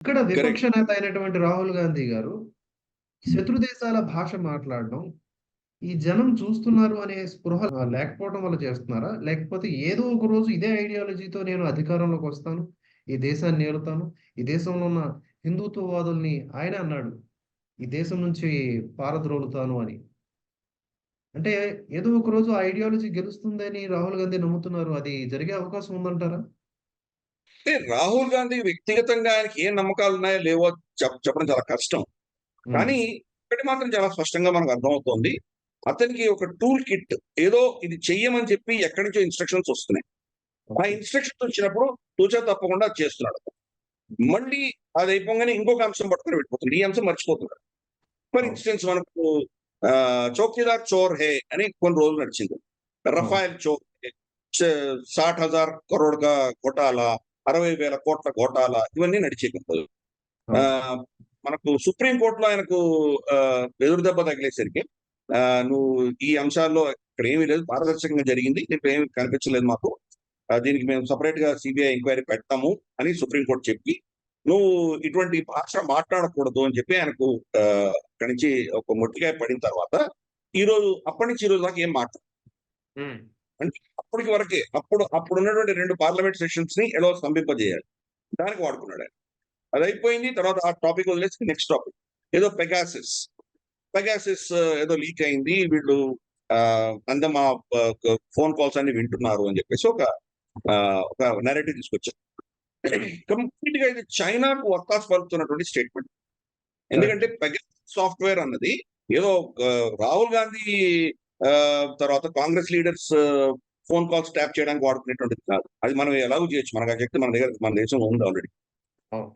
ఇక్కడ విపక్ష నేత అయినటువంటి రాహుల్ గాంధీ గారు శత్రు దేశాల భాష మాట్లాడడం ఈ జనం చూస్తున్నారు అనే స్పృహ లేకపోవడం వల్ల చేస్తున్నారా? లేకపోతే ఏదో ఒక రోజు ఇదే ఐడియాలజీతో నేను అధికారంలోకి వస్తాను ఈ దేశాన్ని ఏలుతాను ఈ దేశంలో ఉన్న హిందుత్వవాదుల్ని ఆయన అన్నాడు ఈ దేశం నుంచి పారద్రోలుతాను అని. అంటే ఏదో ఒక రోజు ఆ ఐడియాలజీ గెలుస్తుందని రాహుల్ గాంధీ నమ్ముతున్నారు అది జరిగే అవకాశం ఉందంటారా? అంటే రాహుల్ గాంధీ వ్యక్తిగతంగా ఆయనకి ఏ నమ్మకాలు ఉన్నాయో లేవో చెప్- చెప్పడం చాలా కష్టం. కానీ ఒకటి మాత్రం చాలా స్పష్టంగా మనకు అర్థమవుతోంది. అతనికి ఒక టూల్ కిట్ ఏదో ఇది చెయ్యమని చెప్పి ఎక్కడి నుంచో ఇన్స్ట్రక్షన్స్ వస్తున్నాయి. ఆ ఇన్స్ట్రక్షన్స్ వచ్చినప్పుడు తూచా తప్పకుండా చేస్తున్నాడు. మళ్ళీ అది అయిపోగానే ఇంకొక అంశం పట్టుకొని వెళ్ళిపోతుంది. ఈ అంశం మర్చిపోతున్నాడు ఫర్ ఇన్స్టెన్స్ మనకు చౌకీదార్ చోర్ హే అని కొన్ని రోజులు నడిచింది. రఫాయల్ చోర్ సాట్ హజార్ కరోడ్గా ఘోటాలా అరవై వేల కోట్ల ఘోటాలా ఇవన్నీ నడిచే రోజు ఆ, అవును మనకు సుప్రీం కోర్టులో ఆయనకు ఆ, ఎదురు దెబ్బ తగిలేసరికి ఆ, నువ్వు ఈ అంశాల్లో ఇక్కడ ఏమీ లేదు పారదర్శకంగా జరిగింది దీంట్లో ఏమి కనిపించలేదు మాకు. దీనికి మేము సపరేట్గా సిబిఐ ఎంక్వైరీ పెడతాము అని సుప్రీంకోర్టు చెప్పి నువ్వు ఇటువంటి భాష మాట్లాడకూడదు అని చెప్పి ఆయనకు ఆ, అక్కడి నుంచి ఒక మొట్టికాయ పడిన తర్వాత ఈ రోజు అప్పటి నుంచి ఈ రోజు దాకా ఏం మాట్లాడు అంటే అప్పటికి వరకే అప్పుడు అప్పుడు ఉన్నటువంటి రెండు పార్లమెంట్ సెషన్స్ని ఎలా స్తంభింపజేయాలి? దానికి వాడుకున్నాడు ఆయన. అది అయిపోయింది తర్వాత ఆ టాపిక్ వదిలేసి నెక్స్ట్ టాపిక్. ఏదో పెగాసిస్. పెగాసిస్ ఏదో లీక్ అయింది వీళ్ళు అంద మా ఫోన్ కాల్స్ అన్ని వింటున్నారు అని చెప్పేసి ఒక ఒక నెరేటివ్ తీసుకొచ్చారు. కంప్లీట్గా ఇది చైనాకు వత్తాసు పలుకుతున్నటువంటి స్టేట్మెంట్ ఎందుకంటే పెగాసిస్ సాఫ్ట్వేర్ అన్నది ఏదో రాహుల్ గాంధీ తర్వాత Congress leaders phone calls tap చేయడానికి వాడుకునేటువంటిది కాదు. అది మనం ఎలాగో చేయొచ్చు. మనకు ఆ శక్తి మన దగ్గర మన దేశంలో ఉంది ఆల్రెడీ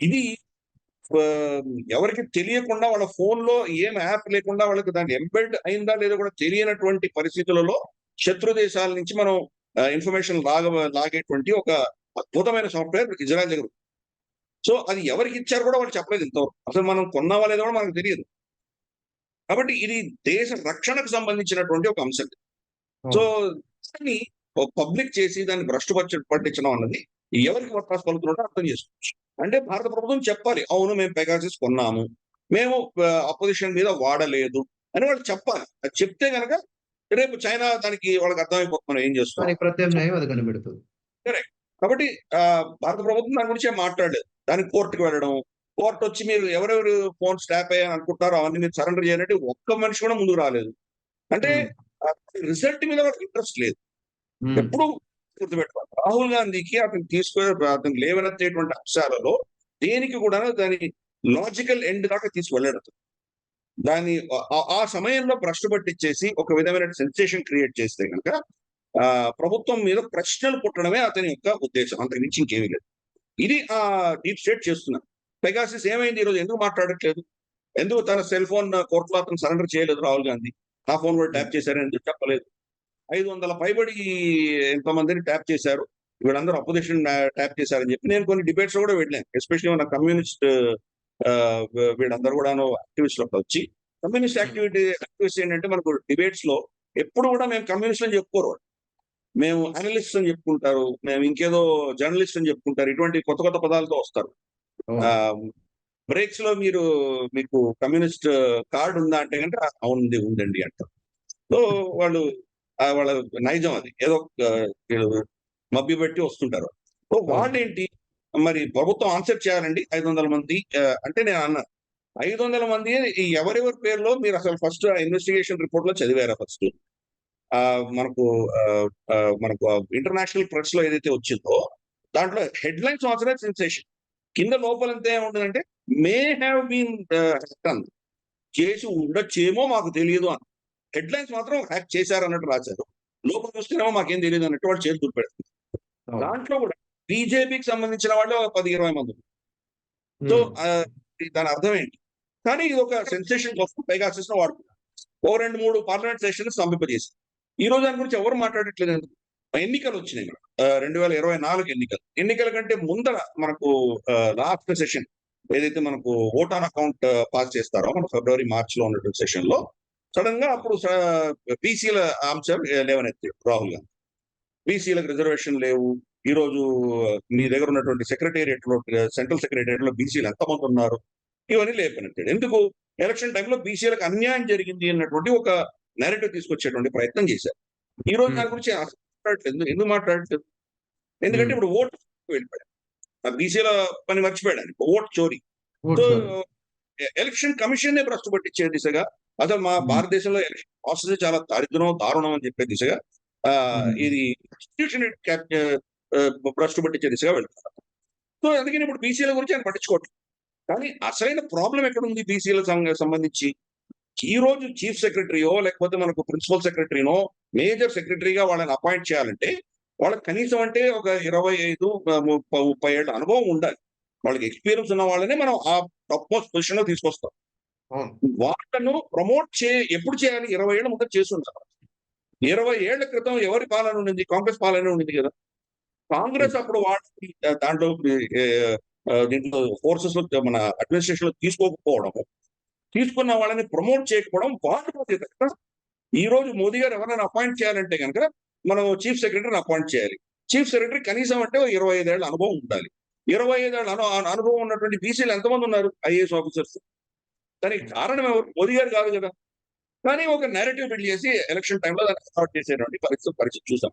ఇది ఎవరికి తెలియకుండా వాళ్ళ ఫోన్లో ఏం యాప్ లేకుండా వాళ్ళకి దాన్ని ఎంబెడ్ అయిందా లేదో కూడా తెలియనటువంటి పరిస్థితులలో శత్రు దేశాల నుంచి మనం ఇన్ఫర్మేషన్ లాగ లాగేటువంటి ఒక అద్భుతమైన సాఫ్ట్వేర్ ఇజ్రాయల్ దగ్గర. సో అది ఎవరికి ఇచ్చారు కూడా వాళ్ళు చెప్పలేదు ఇంతవరకు. అసలు మనం కొన్నావా లేదో కూడా మనకు తెలియదు. కాబట్టి ఇది దేశ రక్షణకు సంబంధించినటువంటి ఒక అంశం. సో దాన్ని పబ్లిక్ చేసి దాన్ని భ్రష్టు పట్టి పట్టించడం అన్నది ఎవరికి వత్తాసు పలుకుతుందో అర్థం చేసుకోవచ్చు. అంటే భారత ప్రభుత్వం చెప్పాలి అవును మేము పెగాసిస్ కొన్నాము మేము అపోజిషన్ మీద వాడలేదు అని వాళ్ళు చెప్పాలి. అది చెప్తే గనక రేపు చైనా దానికి వాళ్ళకి అర్థమైపోతుంది మనం ఏం దానికి ప్రత్యామ్నాయం అది కనిపెడుతుంది కరెక్ట్. కాబట్టి ఆ, భారత ప్రభుత్వం దాని గురించి మాట్లాడలేదు. దానికి కోర్టుకు వెళ్ళడం కోర్టు వచ్చి మీరు ఎవరెవరు ఫోన్ స్టాప్ అయ్యాని అనుకుంటారో అవన్నీ మీరు సరెండర్ చేయాలంటే ఒక్క మనిషి కూడా ముందుకు రాలేదు. అంటే రిజల్ట్ మీద వాళ్ళకి ఇంట్రెస్ట్ లేదు. ఎప్పుడు గుర్తుపెట్టుకోవాలి. రాహుల్ గాంధీకి అతను తీసుకునే అతను లేవనెత్తేటువంటి అంశాలలో దేనికి కూడా దాని లాజికల్ ఎండ్ దాకా తీసుకువెళ్ళాడు. దాన్ని ఆ- సమయంలో భ్రష్టు పట్టించేసి ఒక విధమైన సెన్సేషన్ క్రియేట్ చేస్తే కనుక ప్రభుత్వం మీద ప్రశ్నలు పుట్టడమే అతని యొక్క ఉద్దేశం. అంతకు మించి ఇంకేమీ లేదు. ఇది ఆ డీప్ స్టేట్ చేస్తున్నారు. పెగాసిస్ ఏమైంది ఈరోజు? ఎందుకు మాట్లాడట్లేదు? ఎందుకు తన సెల్ ఫోన్ కోర్టులో అతను సరెండర్ చేయలేదు రాహుల్ గాంధీ? నా ఫోన్ కూడా ట్యాప్ చేశారని ఎందుకు చెప్పలేదు? ఐదు వందల పైబడి ఎంతమందిని ట్యాప్ చేశారు? వీళ్ళందరూ అపోజిషన్ ట్యాప్ చేశారని చెప్పి నేను కొన్ని డిబేట్స్ కూడా వెళ్ళాను. ఎస్పెషల్లీ మన కమ్యూనిస్ట్ వీళ్ళందరూ కూడా యాక్టివిస్ట్లోకి వచ్చి. కమ్యూనిస్ట్ యాక్టివిటీ యాక్టివిస్ట్ ఏంటంటే మనకు డిబేట్స్లో ఎప్పుడు కూడా మేము కమ్యూనిస్ట్ అని చెప్పుకోరు మేము అనలిస్ట్ అని చెప్పుకుంటారు. మేము ఇంకేదో జర్నలిస్ట్ అని చెప్పుకుంటారు. ఇటువంటి కొత్త కొత్త పదాలతో వస్తారు. బ్రేక్స్లో మీరు మీకు కమ్యూనిస్ట్ కార్డు ఉందా అంటే కనుక అవునండి ఉందండి అంటారు. సో వాళ్ళు వాళ్ళ నైజం అది. ఏదో మభ్య పెట్టి వస్తుంటారు. సో వాళ్ళేంటి మరి ప్రభుత్వం ఆన్సర్ చేయాలండి ఐదు వందల మంది అంటే నేను అన్నా ఐదు వందల మంది ఎవరెవరి పేర్లో మీరు అసలు ఫస్ట్ ఇన్వెస్టిగేషన్ రిపోర్ట్లో చదివారా ఫస్ట్? ఆ మనకు మనకు ఇంటర్నేషనల్ ప్రెస్లో ఏదైతే వచ్చిందో దాంట్లో హెడ్ లైన్స్ మాత్రమే సెన్సేషన్. కింద లోపలంతా ఏముంటుందంటే మే హ్యావ్ బీన్ చేసి ఉండొచ్చేమో మాకు తెలియదు అని హెడ్ లైన్స్ మాత్రం హ్యాక్ చేశారు అన్నట్టు రాశారు. లోపల చూస్తేనేమో మాకేం తెలియదు అన్నట్టు వాళ్ళు దుర్పెడతారు అవును. దాంట్లో కూడా బీజేపీకి సంబంధించిన వాళ్ళు ఒక పది ఇరవై మంది. సో దాని అర్థం ఏంటి? కానీ ఇది ఒక సెన్సేషన్ కోసం పైగా సిస్టమ్ వాడుతున్నారు ఓ రెండు మూడు పార్లమెంట్ సెషన్ స్తంభింపజేసి ఈ రోజు దాని గురించి ఎవరు మాట్లాడట్లేదు? ఎన్నికలు వచ్చినాయి రెండు వేల ఇరవై నాలుగు ఎన్నికలు. ఎన్నికల కంటే ముందర మనకు లాస్ట్ సెషన్ ఏదైతే మనకు ఓట్ ఆన్ అకౌంట్ పాస్ చేస్తారో మన ఫిబ్రవరి మార్చ్లో ఉన్నటువంటి సెషన్లో సడన్గా అప్పుడు బీసీల అంశం లేవనెత్తి రాహుల్ గాంధీ. బీసీలకు రిజర్వేషన్ లేవు. ఈ రోజు మీ దగ్గర ఉన్నటువంటి సెక్రటేరియట్లో సెంట్రల్ సెక్రటేరియట్లో బీసీలు ఎంతమంది ఉన్నారు? ఇవన్నీ లేపనెత్తాడు ఎందుకు? ఎలక్షన్ టైంలో బీసీలకు అన్యాయం జరిగింది అన్నటువంటి ఒక నెరేటివ్ తీసుకొచ్చేటువంటి ప్రయత్నం చేశారు. ఈ రోజు దాని గురించి మాట్లాడట్లేదు ఎందుకు మాట్లాడట్లేదు ఎందుకంటే. ఇప్పుడు ఓటు వెళ్ళిపోయాడు బీసీల పని మర్చిపోయాడు ఆయన. ఓట్ చోరీ సో. ఎలక్షన్ కమిషన్ నే భ్రష్టు పట్టించే దిశగా అసలు మా. భారతదేశంలో ఎలక్షన్ ప్రాసెస్ చాలా దారిద్రం దారుణం అని చెప్పే దిశగా ఆ. ఇది ఇన్స్టిట్యూషన్ భ్రష్టు పట్టించే దిశగా వెళ్తున్నారు సో అందుకని ఇప్పుడు బీసీల గురించి ఆయన పట్టించుకోవట్లేదు కానీ అసలైన ప్రాబ్లం ఎక్కడ ఉంది బీసీల సంబంధించి ఈ రోజు చీఫ్ సెక్రటరీయో లేకపోతే మనకు ప్రిన్సిపల్ సెక్రటరీనో మేజర్ సెక్రటరీగా వాళ్ళని అపాయింట్ చేయాలంటే వాళ్ళకి కనీసం అంటే ఒక ఇరవై ఐదు ముప్పై ఏళ్ళ అనుభవం ఉండాలి. వాళ్ళకి ఎక్స్పీరియన్స్ ఉన్న వాళ్ళనే మనం ఆ టాప్ మోస్ట్ పొజిషన్లో తీసుకొస్తాం. వాళ్ళను ప్రమోట్ చే ఎప్పుడు చేయాలి? ఇరవై ఏళ్ళ ముందు చేస్తుంటారు ఇరవై ఏళ్ళ క్రితం ఎవరి పాలన ఉండింది? కాంగ్రెస్ పాలన ఉండింది కదా. కాంగ్రెస్ అప్పుడు వాళ్ళకి దాంట్లో దీంట్లో ఫోర్సెస్లో మన అడ్మినిస్ట్రేషన్లో తీసుకోకపోవడం తీసుకున్న వాళ్ళని ప్రమోట్ చేయకపోవడం వాళ్ళ బాధ్యత కదా. ఈ రోజు మోదీ గారు ఎవరైనా అపాయింట్ చేయాలంటే కనుక మనం చీఫ్ సెక్రటరీని అపాయింట్ చేయాలి. చీఫ్ సెక్రటరీ కనీసం అంటే ఇరవై ఐదేళ్ళ అనుభవం ఉండాలి. ఇరవై ఐదేళ్ళ అను అనుభవం ఉన్నటువంటి బీసీలు ఎంతమంది ఉన్నారు? ఐఏఎస్ ఆఫీసర్స్ దానికి కారణం ఎవరు? మోదీ గారు కాదు కదా. కానీ ఒక నేరేటివ్ బిల్డ్ చేసి ఎలక్షన్ టైంలో దాన్ని స్టార్ట్ చేసేటువంటి పరిస్థితి పరిస్థితి చూసాం.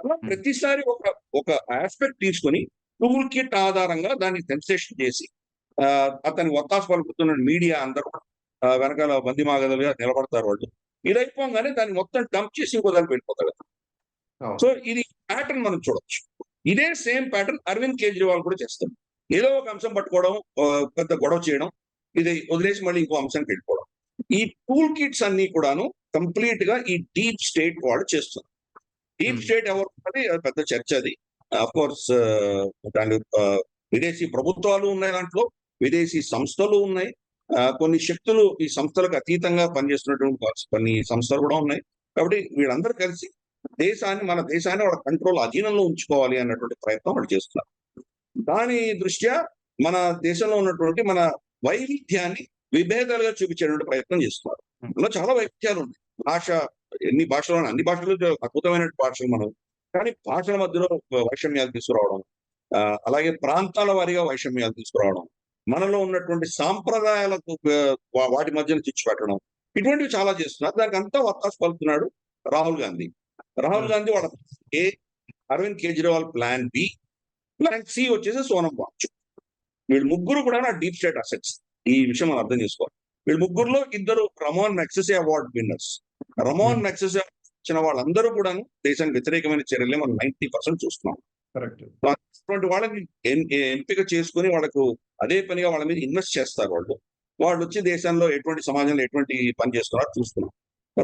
అలా ప్రతిసారి ఒక ఒక ఆస్పెక్ట్ తీసుకొని టూల్ కిట్ ఆధారంగా దాన్ని సెన్సేషన్ చేసి అతని ఒత్తాసు పలుకుతున్న మీడియా అందరూ వెనకాల బందిమాగదులుగా నిలబడతారు వాళ్ళు. ఇది అయిపోగానే దాన్ని మొత్తం డంప్ చేసి ఇంకో దానికి వెళ్ళిపోతారు అవును. సో ఇది ప్యాటర్న్ మనం చూడొచ్చు. ఇదే సేమ్ ప్యాటర్న్ అరవింద్ కేజ్రీవాల్ కూడా చేస్తారు ఏదో ఒక అంశం పట్టుకోవడం పెద్ద గొడవ చేయడం ఇది వదిలేసి మళ్ళీ ఇంకో అంశానికి వెళ్ళిపోవడం. ఈ టూల్ కిట్స్ అన్ని కూడాను కంప్లీట్గా ఈ డీప్ స్టేట్ వాళ్ళు చేస్తున్నారు. డీప్. స్టేట్ ఎవరు అది పెద్ద చర్చ అది. అఫ్ కోర్స్ దాని విదేశీ ప్రభుత్వాలు ఉన్నాయి దాంట్లో. విదేశీ సంస్థలు ఉన్నాయి. ఆ, కొన్ని శక్తులు ఈ సంస్థలకు అతీతంగా పనిచేస్తున్నటువంటి కొన్ని సంస్థలు కూడా ఉన్నాయి. కాబట్టి వీళ్ళందరూ కలిసి దేశాన్ని మన దేశాన్ని వాళ్ళ కంట్రోల్ అధీనంలో ఉంచుకోవాలి అన్నటువంటి ప్రయత్నం వాళ్ళు చేస్తున్నారు. దాని దృష్ట్యా మన దేశంలో ఉన్నటువంటి మన వైవిధ్యాన్ని విభేదాలుగా చూపించేటువంటి ప్రయత్నం చేస్తున్నారు. అందులో చాలా వైవిధ్యాలు ఉన్నాయి. భాష ఎన్ని భాషలు అన్ని భాషలు అద్భుతమైన భాషలు మనం. కానీ భాషల మధ్యలో వైషమ్యాలు తీసుకురావడం అలాగే ప్రాంతాల వారీగా వైషమ్యాలు తీసుకురావడం మనలో ఉన్నటువంటి సాంప్రదాయాలకు వాటి మధ్యన చిచ్చు పెట్టడం ఇటువంటివి చాలా చేస్తున్నారు. దానికి అంతా వత్తాసు పలుకుతున్నాడు రాహుల్ గాంధీ. రాహుల్ గాంధీ వాళ్ళ ఏ Arvind Kejriwal plan B plan C వచ్చేసి సోనం వాంచు వీళ్ళు ముగ్గురు కూడా నా డీప్ స్టేట్ అసెట్స్. ఈ విషయం మనం అర్థం చేసుకోవాలి. వీళ్ళు ముగ్గురులో ఇద్దరు రమోన్ మెక్సెసే అవార్డ్ విన్నర్స్. రమోన్. మెక్సెసే ఇచ్చిన వాళ్ళందరూ కూడా దేశానికి వ్యతిరేకమైన చర్యలే మనం నైన్టీ పర్సెంట్ చూస్తున్నాం. అటువంటి వాళ్ళని ఎంపిక చేసుకుని వాళ్ళకు అదే పనిగా వాళ్ళ మీద ఇన్వెస్ట్ చేస్తారు వాళ్ళు. వాళ్ళు వచ్చి దేశంలో ఎటువంటి సమాజంలో ఎటువంటి పని చేస్తున్నారో చూస్తున్నాం.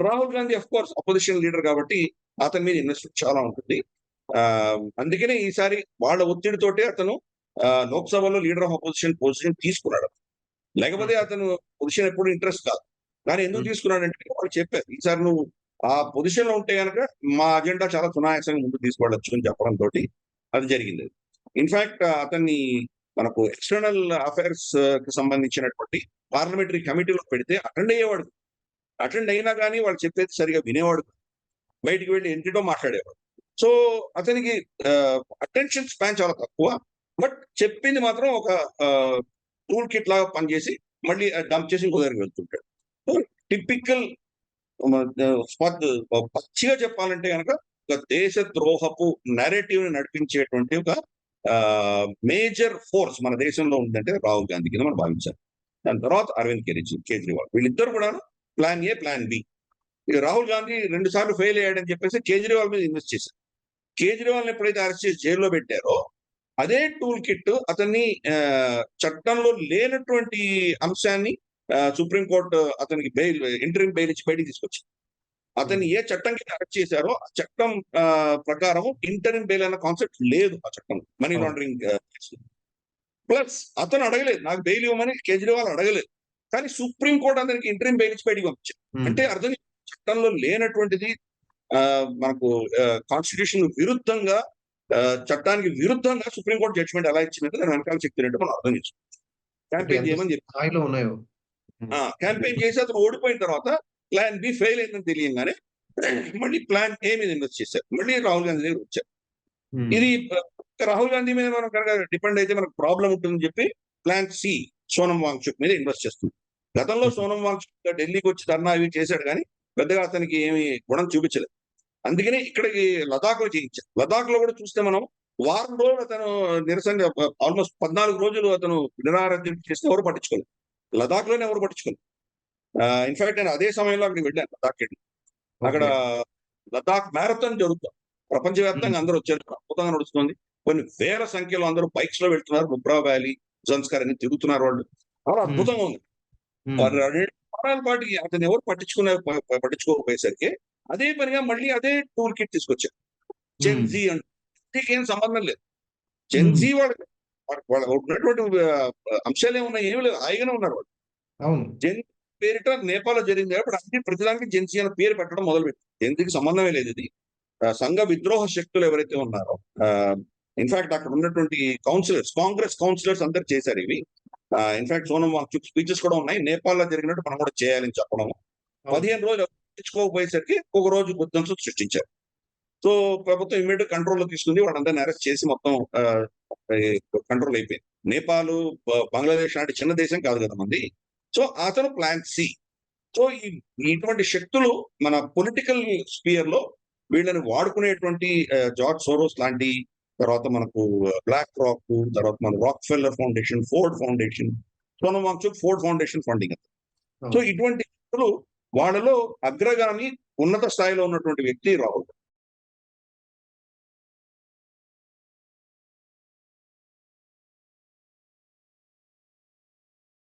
Rahul Gandhi of course opposition leader కాబట్టి అతని మీద ఇన్వెస్ట్మెంట్ చాలా ఉంటుంది. ఆ అందుకనే ఈసారి వాళ్ళ ఒత్తిడితోటే అతను లోక్సభలో లీడర్ ఆఫ్ అపోజిషన్ పొజిషన్ తీసుకున్నాడు. లేకపోతే అతను పొజిషన్ ఎప్పుడు ఇంట్రెస్ట్ కాదు. కానీ ఎందుకు. తీసుకున్నాడంటే వాళ్ళు చెప్పారు ఈసారి నువ్వు ఆ పొజిషన్లో ఉంటే కనుక మా అజెండా చాలా సునాయాసంగా ముందుకు తీసుకెళ్ళొచ్చు అని చెప్పడం తోటి అది జరిగింది. ఇన్ఫాక్ట్ అతన్ని మనకు ఎక్స్టర్నల్ అఫైర్స్కి సంబంధించినటువంటి పార్లమెంటరీ కమిటీలో పెడితే అటెండ్ అయ్యేవాడు. అటెండ్ అయినా కానీ వాళ్ళు చెప్పేది సరిగా వినేవాడు బయటికి వెళ్ళి ఎంటిటో మాట్లాడేవాడు. సో అతనికి అటెన్షన్ స్పాన్ చాలా తక్కువ. బట్ చెప్పింది మాత్రం ఒక టూల్ కిట్ లాగా పనిచేసి మళ్ళీ డంప్ చేసి ఇంకో దగ్గరికి వెళ్తుంటాడు. టిపికల్ పచ్చిగా చెప్పాలంటే కనుక ఒక దేశ ద్రోహపు నెరేటివ్ని నడిపించేటువంటి ఒక మేజర్ ఫోర్స్ మన దేశంలో ఉందంటే రాహుల్ గాంధీ కింద మనం భావించాలి. దాని తర్వాత అరవింద్ కేజ్రీ కేజ్రీవాల్. వీళ్ళిద్దరు కూడా plan A plan B Rahul Gandhi రెండు సార్లు ఫెయిల్ అయ్యాడని చెప్పేసి కేజ్రీవాల్ మీద ఇన్వెస్ట్ చేశారు. కేజ్రీవాల్ ఎప్పుడైతే అరెస్ట్ చేసి జైల్లో పెట్టారో అదే టూల్ కిట్ అతన్ని చట్టంలో లేనటువంటి అంశాన్ని సుప్రీంకోర్టు అతనికి బెయిల్ ఇంటరింగ్ బెయిల్ ఇచ్చి బయటికి తీసుకొచ్చింది అతన్ని ఏ చట్టం కింద అరెస్ట్ చేశారో ఆ చట్టం ప్రకారం ఇంటరింగ్ బెయిల్ అన్న కాన్సెప్ట్ లేదు ఆ చట్టం మనీ. లాండరింగ్ ప్లస్ అతను అడగలేదు నాకు బెయిల్ ఇవ్వమని కేజ్రీవాల్ అడగలేదు. కానీ సుప్రీం కోర్టు అతనికి ఇంటరింగ్ బెయిల్ ఇచ్చి బయటికి పంపించారు. అంటే అర్థం చట్టంలో లేనటువంటిది మనకు కాన్స్టిట్యూషన్ విరుద్ధంగా చట్టానికి విరుద్ధంగా సుప్రీంకోర్టు జడ్జిమెంట్ ఎలా ఇచ్చిందంటే దాని వెనకాల శక్తి ఏంటో మనం అర్థం చేసుకోవాలి క్యాంపెయిన్ చేయమని చెప్పి క్యాంపెయిన్ చేసి అతను ఓడిపోయిన తర్వాత ప్లాన్ బి ఫెయిల్ అయిందని తెలియగానే మళ్ళీ ప్లాన్ ఏ మీద ఇన్వెస్ట్ చేశారు. మళ్ళీ రాహుల్ గాంధీ దగ్గర వచ్చారు. ఉమ్, ఇది రాహుల్ గాంధీ మీద మనం కనుక డిపెండ్ అయితే మనకు ప్రాబ్లం ఉంటుందని చెప్పి ప్లాన్ సి సోనం వాంగ్చుక్ మీద ఇన్వెస్ట్ చేస్తుంది గతంలో సోనం వాంగ్చుక్ ఢిల్లీకి వచ్చి ధర్నా అవి చేశాడు కానీ పెద్దగా అతనికి ఏమి గుణం చూపించలేదు. అందుకనే ఇక్కడికి లదాఖ్లో చేయించారు. లదాఖ్లో కూడా చూస్తే మనం వారం రోజులు అతను నిరసన ఆల్మోస్ట్ పద్నాలుగు రోజులు అతను నిరారోగ్యం చేస్తే ఎవరు పట్టించుకోలేదు. లదాఖ్లోనే ఎవరు పట్టించుకోలేదు. ఇన్ఫాక్ట్ నేను అదే సమయంలో అక్కడికి వెళ్ళాను లదాఖ్ వెళ్ళి. అక్కడ లదాఖ్ మ్యారథాన్ జరుగుతుంది ప్రపంచవ్యాప్తంగా అందరూ వచ్చారు అద్భుతంగా నడుస్తుంది. కొన్ని వేల సంఖ్యలో అందరూ బైక్స్లో వెళ్తున్నారు నుబ్రా వ్యాలీ జన్స్కర్ అని తిరుగుతున్నారు వాళ్ళు. చాలా అద్భుతంగా ఉంది. వారాల పాటు అతను ఎవరు పట్టించుకునే పట్టించుకోకపోయేసరికి అదే పనిగా మళ్ళీ అదే టూల్ కిట్ తీసుకొచ్చారు. జెన్జీ అంటే. ఏం సంబంధం లేదు. జెన్జీ వాళ్ళ వాళ్ళ- ఉన్నటువంటి అంశాలు ఏమున్నాయి? ఏమి లేదు. హాయిగానే ఉన్నారు వాళ్ళు. అవును. జెన్ పేరిట నేపాల్లో జరిగింది కాబట్టి అన్ని ప్రతిదానికి జెన్సీ అనే పేరు పెట్టడం మొదలుపెట్టి జెన్సీకి సంబంధమే లేదు ఇది. సంఘ విద్రోహ శక్తులు ఎవరైతే ఉన్నారో ఇన్ఫాక్ట్ అక్కడ ఉన్నటువంటి కౌన్సిలర్స్ కాంగ్రెస్ కౌన్సిలర్స్ అందరు చేశారు ఇవి. ఇన్ఫాక్ట్ సోనం వాంగ్చుక్ స్పీచెస్ కూడా ఉన్నాయి. నేపాల్లో జరిగినట్టు మనం కూడా చేయాలని చెప్పడం పదిహేను రోజులు పట్టించుకోకపోయేసరికి ఒక రోజు గుర్తింపు సృష్టించారు. సో ప్రభుత్వం ఇమీడియట్ కంట్రోల్లో తీసుకుంది. వాళ్ళందరినీ అరెస్ట్ చేసి మొత్తం కంట్రోల్ అయిపోయింది. నేపాల్ బంగ్లాదేశ్ లాంటి చిన్న దేశం కాదు కదా మంది సో అతను ప్లాన్ సి సో ఇటువంటి శక్తులు మన పొలిటికల్ స్పియర్లో వీళ్ళని వాడుకునేటువంటి జార్జ్ సోరోస్ లాంటి తర్వాత మనకు బ్లాక్ రాక్ తర్వాత మన Rockefeller foundation Ford foundation Sonam Wangchuk Ford foundation funding so ఇటువంటి వ్యక్తులు వాళ్ళలో అగ్రగామి ఉన్నత స్థాయిలో ఉన్నటువంటి వ్యక్తి రాహుల్